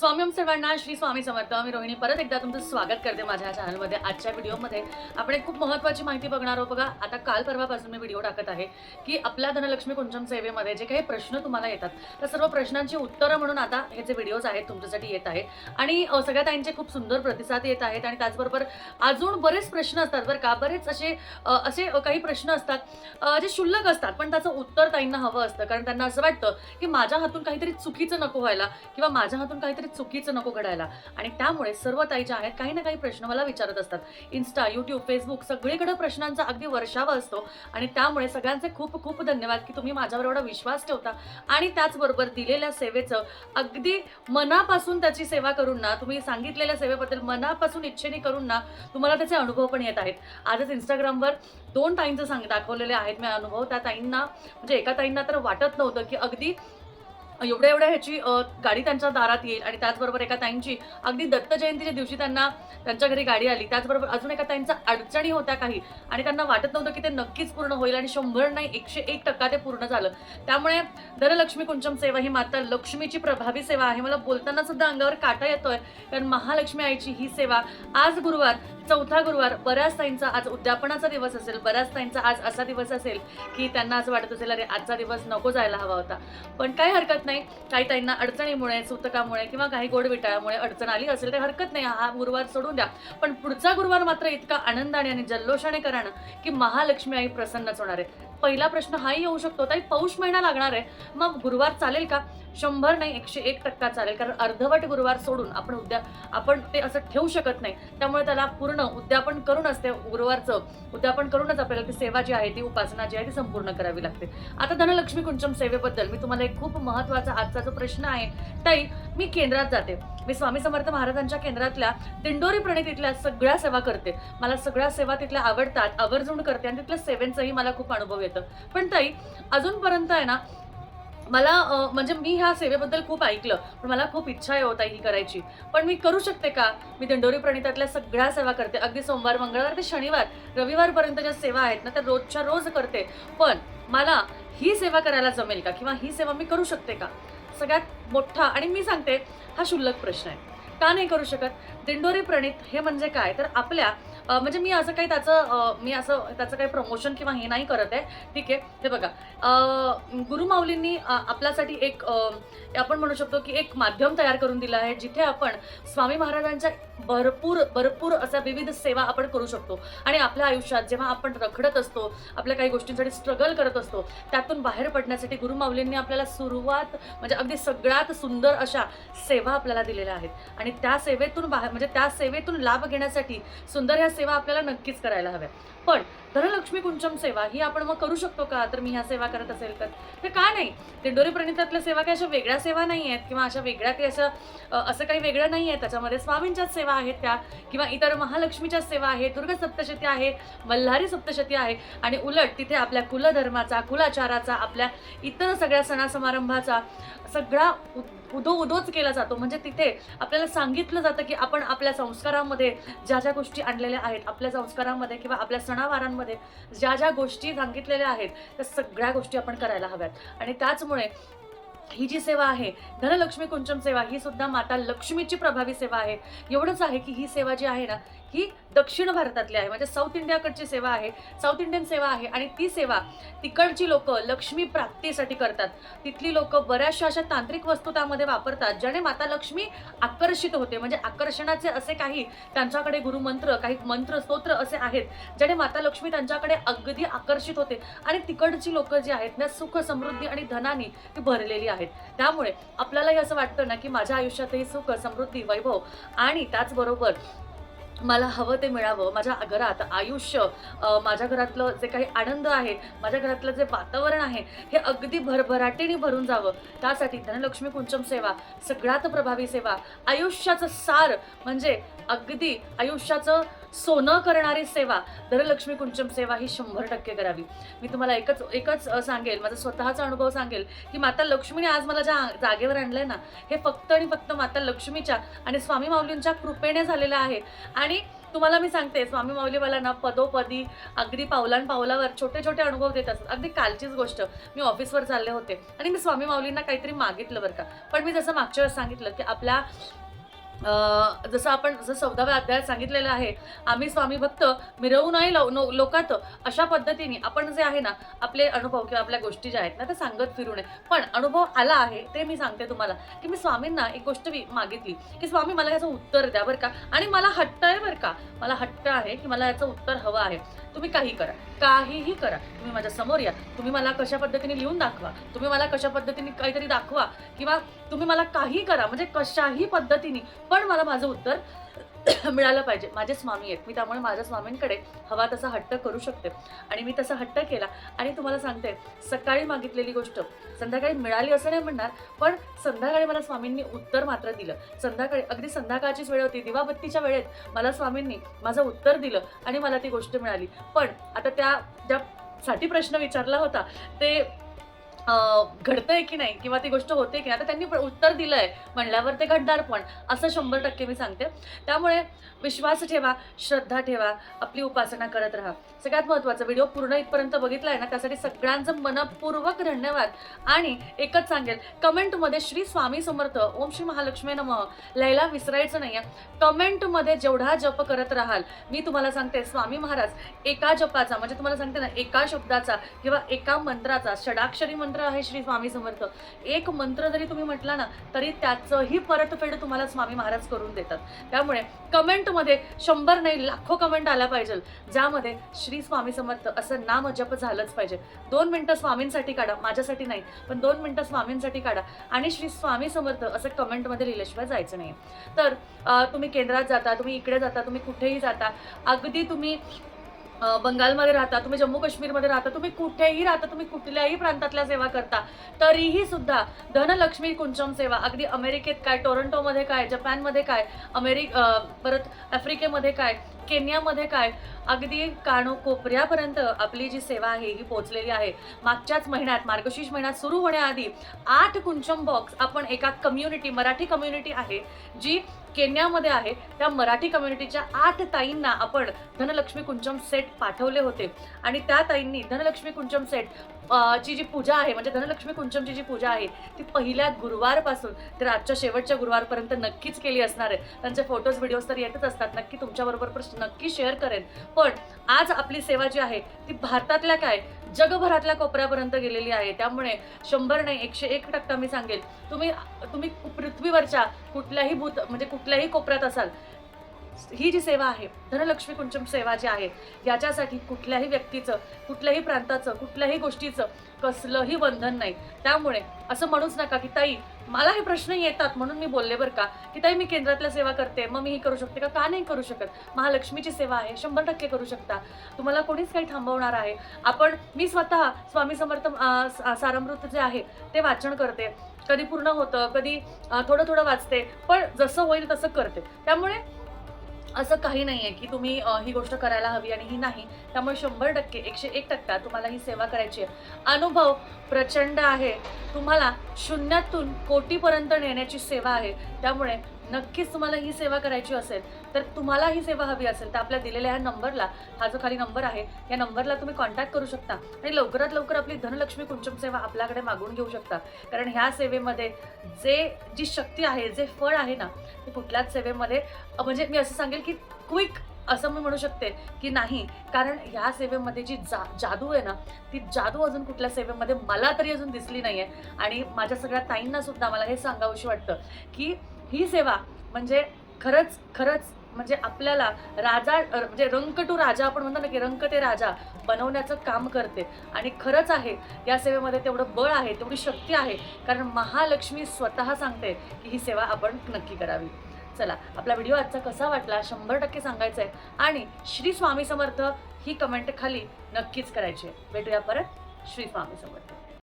स्वामी ओम सर्वांना श्री स्वामी समर्थ. मी रोहिणी. परत एकदा तुमचं स्वागत करते माझ्या चॅनलमध्ये आजच्या व्हिडिओमध्ये आपण एक खूप महत्त्वाची माहिती बघणार आहोत. बघा आता काल परवापासून मी व्हिडिओ टाकत आहे की आपल्या धनलक्ष्मी कुंचम सेवेमध्ये जे काही प्रश्न तुम्हाला येतात त्या सर्व प्रश्नांची उत्तरं म्हणून आता हे जे व्हिडिओज आहेत तुमच्यासाठी येत आहे आणि सगळ्या ताईंचे खूप सुंदर प्रतिसाद येत आहेत आणि त्याचबरोबर अजून बरेच प्रश्न असतात बरं का. बरेच असे असे काही प्रश्न असतात जे क्षुल्लक असतात पण त्याचं उत्तर ताईंना हवं असतं. कारण त्यांना असं वाटतं की माझ्या हातून काहीतरी चुकीचं नको व्हायला किंवा माझ्या हातून काहीतरी चुकीचं नको घडायला. आणि त्यामुळे सर्व ताई ज्या आहेत काही ना काही प्रश्न मला विचारत असतात. इन्स्टा यूट्यूब फेसबुक सगळीकडे प्रश्नांचा अगदी वर्षावा असतो. आणि त्यामुळे सगळ्यांचे खूप खूप धन्यवाद की तुम्ही माझ्यावर एवढा विश्वास ठेवता. आणि त्याचबरोबर दिलेल्या सेवेचं अगदी मनापासून त्याची सेवा करून ना तुम्ही सांगितलेल्या सेवेबद्दल मनापासून इच्छेने करून ना तुम्हाला त्याचे अनुभव पण येत आहेत. आजच इंस्टाग्रामवर दोन ताईंचं सांग दाखवलेले आहेत मी अनुभव. त्या ताईंना म्हणजे एका ताईंना तर वाटत नव्हतं की अगदी एवढ्या एवढ्या ह्याची गाडी त्यांच्या दारात येईल. आणि त्याचबरोबर एका ताईंची अगदी दत्त जयंतीच्या दिवशी त्यांना त्यांच्या घरी गाडी आली. त्याचबरोबर अजून एका ताईंचा अडचणी होत्या काही. आणि त्यांना वाटत नव्हतं की ते नक्कीच पूर्ण होईल आणि शंभर नाही एकशे एक टक्का ते पूर्ण झालं. त्यामुळे धनलक्ष्मी कुंचम सेवा ही माता लक्ष्मीची प्रभावी सेवा आहे. मला बोलताना सुद्धा अंगावर काटा येतोय. कारण महालक्ष्मी आईची ही सेवा आज गुरुवार चौथा गुरुवार बऱ्याच ताईंचा आज उद्यापनाचा दिवस असेल. बऱ्याच ताईंचा आज असा दिवस असेल की त्यांना असं वाटत असेल अरे आजचा दिवस नको जायला हवा होता. पण काही हरकत नाही. काही ताईंना अडचणीमुळे सुतकामुळे किंवा काही गोड विटाळामुळे अडचण आली असेल तर हरकत नाही. हा गुरुवार सोडून द्या. पण पुढचा गुरुवार मात्र इतका आनंदाने आणि जल्लोषाने करा ना की महालक्ष्मी आई प्रसन्नच होणार आहे. पहिला प्रश्न हाही येऊ शकतो. ताई पौष महिना लागणार आहे. मग गुरुवार चालेल का? शंभर नाही एकशे एक टक्का चालेल. कारण अर्धवट गुरुवार सोडून आपण उद्या आपण ते असं ठेवू शकत नाही. त्यामुळे त्याला पूर्ण उद्यापन करूनच ते गुरुवारचं. उद्यापन करूनच आपल्याला ती सेवा जी आहे ती उपासना जी आहे ती संपूर्ण करावी लागते. आता धनलक्ष्मी कुंचम सेवेबद्दल मी तुम्हाला एक खूप महत्त्वाचा आजचा जो प्रश्न आहे ताई मी केंद्रात जाते. मी स्वामी समर्थ महाराजांच्या केंद्रातल्या दिंडोरी तिथल्या सगळ्या सेवा करते. मला सगळ्या सेवा तिथल्या आवडतात आवर्जून करते आणि तिथल्या सेवेंचाही मला खूप अनुभव येतं. पण ताई अजूनपर्यंत आहे ना मला म्हणजे मी ह्या सेवेबद्दल खूप ऐकलं पण मला खूप इच्छा आहे होता ही करायची. पण मी करू शकते का? मी दिंडोरी प्रणितातल्या सगळ्या सेवा करते. अगदी सोमवार मंगळवार ते शनिवार रविवारपर्यंत ज्या सेवा आहेत ना त्या रोजच्या रोज करते. पण मला ही सेवा करायला जमेल का? किंवा ही सेवा मी करू शकते का? सगळ्यात मोठा आणि मी सांगते हा क्षुल्लक प्रश्न आहे. का नाही करू शकत? दिंडोरी प्रणित हे म्हणजे काय? तर आपल्या म्हणजे मी असं काही त्याचं मी असं त्याचं काही प्रमोशन किंवा हे नाही करत आहे. ठीक आहे. हे बघा. गुरुमाऊलींनी आपल्यासाठी एक आपण म्हणू शकतो की एक माध्यम तयार करून दिलं आहे जिथे आपण स्वामी महाराजांच्या भरपूर भरपूर अशा विविध सेवा आपण करू शकतो. आणि आपल्या आयुष्यात जेव्हा आपण रखडत असतो आपल्या काही गोष्टींसाठी स्ट्रगल करत असतो त्यातून बाहेर पडण्यासाठी गुरुमाऊलींनी आपल्याला सुरुवात म्हणजे अगदी सगळ्यात सुंदर अशा सेवा आपल्याला दिलेल्या आहेत. आणि त्या सेवेतून बाहेर म्हणजे त्या सेवेतून लाभ घेण्यासाठी सुंदर ह्या सेवा आपल्याला नक्कीच करायला हव्या. पण धनलक्ष्मी कुंचम सेवा ही आपण मग करू शकतो का? तर मी ह्या सेवा करत असेल तर. ते का नाही? दिंडोरी प्रणितातल्या सेवा काही अशा वेगळ्या सेवा नाही आहेत किंवा अशा वेगळ्या काही अशा असं काही वेगळं नाही आहे. त्याच्यामध्ये स्वामींच्याच सेवा आहेत त्या किंवा इतर महालक्ष्मीच्याच सेवा आहेत? दुर्ग सप्तशती आहे मल्हारी सप्तशती आहे आणि उलट तिथे आपल्या कुलधर्माचा कुलाचाराचा आपल्या इतर सगळ्या सणासमारंभाचा सगळा उदो उदोच केला जातो. म्हणजे तिथे आपल्याला सांगितलं जातं की आपण आपल्या संस्कारामध्ये ज्या ज्या गोष्टी आणलेल्या आहेत आपल्या संस्कारामध्ये किंवा आपल्या सणावारांमध्ये ज्या ज्या गोष्टी सांगितलेल्या आहेत त्या सगळ्या गोष्टी आपण करायला हव्यात. आणि त्याचमुळे ही जी सेवा आहे धनलक्ष्मी कुंचम सेवा ही सुद्धा माता लक्ष्मीची प्रभावी सेवा आहे. एवढंच आहे की ही सेवा जी आहे ना ही दक्षिण भारतातली आहे. म्हणजे साऊथ इंडियाकडची सेवा आहे साऊथ इंडियन सेवा आहे आणि ती सेवा तिकडची लोक लक्ष्मी प्राप्तीसाठी करतात. तिथली लोक बऱ्याचशा अशा तांत्रिक वस्तू त्यामध्ये वापरतात ज्याने माता लक्ष्मी आकर्षित होते. म्हणजे आकर्षणाचे असे काही त्यांच्याकडे गुरुमंत्र काही मंत्र स्तोत्र असे आहेत ज्याने माता लक्ष्मी त्यांच्याकडे अगदी आकर्षित होते. आणि तिकडची लोक जी आहेत ना सुख समृद्धी आणि धनानी ती भरलेली आहेत. त्यामुळे आपल्यालाही असं वाटतं ना की माझ्या आयुष्यातही सुख समृद्धी वैभव आणि त्याचबरोबर मला हवं ते मिळावं माझ्या घरात आयुष्य माझ्या घरातलं जे काही आनंद आहे माझ्या घरातलं जे वातावरण आहे हे अगदी भरभराटीने भरून जावं. त्यासाठी धनलक्ष्मी कुंचम सेवा सगळ्यात प्रभावी सेवा आयुष्याचं सार म्हणजे अगदी आयुष्याचं सोनं करणारी सेवा धनलक्ष्मी कुंचम सेवा ही शंभर टक्के करावी. मी तुम्हाला एकच एकच सांगेल माझा स्वतःचा अनुभव सांगेल की माता लक्ष्मीने आज मला ज्या जागेवर आणलंय ना हे फक्त आणि फक्त माता लक्ष्मीच्या आणि स्वामी माऊलींच्या कृपेने झालेलं आहे. आणि तुम्हाला मी सांगते स्वामी माऊली मला ना पदोपदी अगदी पावलान पावलावर छोटे छोटे अनुभव देत असतात. अगदी कालचीच गोष्ट. मी ऑफिसवर चालले होते आणि मी स्वामी माऊलींना काहीतरी मागितलं बरं का. पण मी जसं मागच्या वेळेस सांगितलं की आपल्या जसं आपण जसं चौदाव्या अध्यायात सांगितलेलं आहे आम्ही स्वामी भक्त मिरवू नाही लो- नो- लोकात अशा पद्धतीने आपण जे आहे ना आपले अनुभव किंवा आपल्या गोष्टी ज्या आहेत ना त्या सांगत फिरू नये. पण अनुभव आला आहे ते मी सांगते तुम्हाला की मी स्वामींना एक गोष्ट मागितली की स्वामी मला याचं उत्तर द्या बरं का. आणि मला हट्ट का? मला हट्ट आहे की मला याचं उत्तर हवं आहे. तुम्ही काही करा. काहीही करा. तुम्ही माझ्यासमोर या. तुम्ही मला कशा पद्धतीने लिहून दाखवा? तुम्ही मला कशा पद्धतीने काहीतरी दाखवा? किंवा तुम्ही मला काही करा. म्हणजे कशाही पद्धतीने. पण मला माझं उत्तर मिळालं पाहिजे. माझे स्वामी आहेत. मी त्यामुळे माझ्या स्वामींकडे हवा तसा हट्ट करू शकते. आणि मी तसा हट्ट केला. आणि तुम्हाला सांगते सकाळी मागितलेली गोष्ट संध्याकाळी मिळाली असं नाही म्हणणार पण संध्याकाळी मला स्वामींनी उत्तर मात्र दिलं. संध्याकाळी अगदी संध्याकाळचीच वेळ होती. दिवाबत्तीच्या वेळेत मला स्वामींनी माझं उत्तर दिलं आणि मला ती गोष्ट मिळाली. पण आता त्या ज्या साठी प्रश्न विचारला होता ते घडतंय की नाही किंवा ती गोष्ट होते की नाही आता त्यांनी प्र- उत्तर दिलंय. म्हणल्यावर ते घडणार पण. असं शंभर टक्के मी सांगते. त्यामुळे विश्वास ठेवा श्रद्धा ठेवा आपली उपासना करत राहा. सगळ्यात महत्त्वाचा व्हिडिओ पूर्ण इथपर्यंत बघितला आहे ना त्यासाठी सगळ्यांचं मनपूर्वक धन्यवाद. आणि एकच सांगेल कमेंटमध्ये श्री स्वामी समर्थ ओम श्री महालक्ष्मी नमः लिहायला विसरायचं नाही आहे कमेंटमध्ये जेवढा जप करत राहाल मी तुम्हाला सांगते स्वामी महाराज एका जपाचा म्हणजे तुम्हाला सांगते ना एका शब्दाचा किंवा एका मंत्राचा षडाक्षरी मंत्र आहे श्री स्वामी समर्थ. एक मंत्र जरी तुम्ही म्हटला ना तरी त्याचंही परतफेड तुम्हाला स्वामी महाराज करून देतात. त्यामुळे कमेंटमध्ये शंभर नाही लाखो कमेंट आला पाहिजे. ज्यामध्ये श्री स्वामी समर्थ असं नाम अजप झालंच पाहिजे. दोन मिनटं स्वामींसाठी काढा माझ्यासाठी नाही पण दोन मिनटं स्वामींसाठी काढा. आणि श्री स्वामी समर्थ असं कमेंटमध्ये लिहिल्याशिवाय जायचं नाही. तर तुम्ही केंद्रात जाता तुम्ही इकडे जाता तुम्ही कुठेही जाता अगदी तुम्ही बंगालमध्ये राहता तुम्ही जम्मू काश्मीरमध्ये राहता तुम्ही कुठेही राहता तुम्ही कुठल्याही प्रांतातल्या सेवा करता तरीही सुद्धा धनलक्ष्मी कुंचम सेवा अगदी अमेरिकेत काय टोरंटोमध्ये काय जपानमध्ये काय अमेरिक परत आफ्रिकेमध्ये काय केनियामध्ये काय अगदी कानो कोपऱ्यापर्यंत आपली जी सेवा आहे ही पोहोचलेली आहे. मागच्याच महिन्यात मार्गशीर्ष महिन्यात सुरू होण्याआधी आठ कुंचम बॉक्स आपण एका कम्युनिटी मराठी कम्युनिटी आहे जी केन्यामध्ये आहे. त्या मराठी कम्युनिटीच्या आठ ताईंना आपण धनलक्ष्मी कुंचम सेट पाठवले होते. आणि त्या ताईंनी धनलक्ष्मी कुंचम सेट ची जी पूजा आहे म्हणजे धनलक्ष्मी कुंचमची जी पूजा आहे ती पहिल्या गुरुवारपासून तर आजच्या शेवटच्या गुरुवारपर्यंत नक्कीच केली असणार आहे. त्यांचे फोटोज व्हिडिओज तर येतच असतात. नक्की तुमच्याबरोबर नक्की शेअर करेन. पण आज आपली सेवा जी आहे ती भारतातल्या काय? जगभरातल्या कोपऱ्यापर्यंत गेलेली आहे. त्यामुळे शंभर नाही एकशे एक टक्का मी सांगेल. तुम्ही तुम्ही पृथ्वीवरच्या कुठल्याही भूत म्हणजे कुठल्याही कोपऱ्यात असाल ही जी सेवा आहे धनलक्ष्मी कुंचम सेवा जी आहे याच्यासाठी कुठल्याही व्यक्तीचं कुठल्याही प्रांताचं कुठल्याही गोष्टीचं कसलंही बंधन नाही. त्यामुळे असं म्हणूच नका की ताई मला हे प्रश्न येतात म्हणून मी बोलले बरं का की ताई मी केंद्रातल्या सेवा करते मग मी ही करू शकते का? का नाही करू शकत? महालक्ष्मीची सेवा आहे शंभर टक्के करू शकता. तुम्हाला कोणीच काही थांबवणार आहे. आपण मी स्वतः स्वामी समर्थ सारमृत जे आहे ते वाचन करते. कधी पूर्ण होतं कधी थोडं थोडं वाचते पण जसं होईल तसं करते. त्यामुळे असं काही नाही आहे की तुम्ही ही गोष्ट करायला हवी आणि ही नाही. त्यामुळे शंभर टक्के एकशे एक टक्का तुम्हाला ही सेवा करायची आहे. अनुभव प्रचंड आहे. तुम्हाला शून्यातून कोटीपर्यंत नेण्याची सेवा आहे. त्यामुळे नक्कीच तुम्हाला ही सेवा करायची असेल तर तुम्हाला ही सेवा हवी असेल तर आपल्या दिलेल्या ह्या नंबरला हा जो खाली नंबर आहे या नंबरला तुम्ही कॉन्टॅक्ट करू शकता. आणि लवकरात लवकर आपली धनलक्ष्मी कुंचम सेवा आपल्याकडे मागून घेऊ शकता. कारण ह्या सेवेमध्ये जे जी शक्ती आहे जे फळ आहे ना ते कुठल्याच सेवेमध्ये म्हणजे मी असं सांगेल की क्विक असं मी म्हणू शकते की नाही. कारण ह्या सेवेमध्ये जी जा जादू आहे ना ती जादू अजून कुठल्या सेवेमध्ये मला तरी अजून दिसली नाही आहे आणि माझ्या सगळ्या ताईंना सुद्धा मला हे सांगावंशी वाटतं की ही सेवा म्हणजे खरंच खरंच म्हणजे आपल्याला राजा म्हणजे रंक टू राजा आपण म्हणतो ना की रंक ते राजा बनवण्याचं काम करते. आणि खरंच आहे या सेवेमध्ये तेवढं बळ आहे तेवढी शक्ती आहे. कारण महालक्ष्मी स्वतः सांगते की ही सेवा आपण नक्की करावी. चला आपला व्हिडिओ आजचा कसा वाटला शंभर टक्के सांगायचं आहे आणि श्री स्वामी समर्थ ही कमेंट खाली नक्कीच करायची आहे. भेटूया परत श्री स्वामी समर्थ.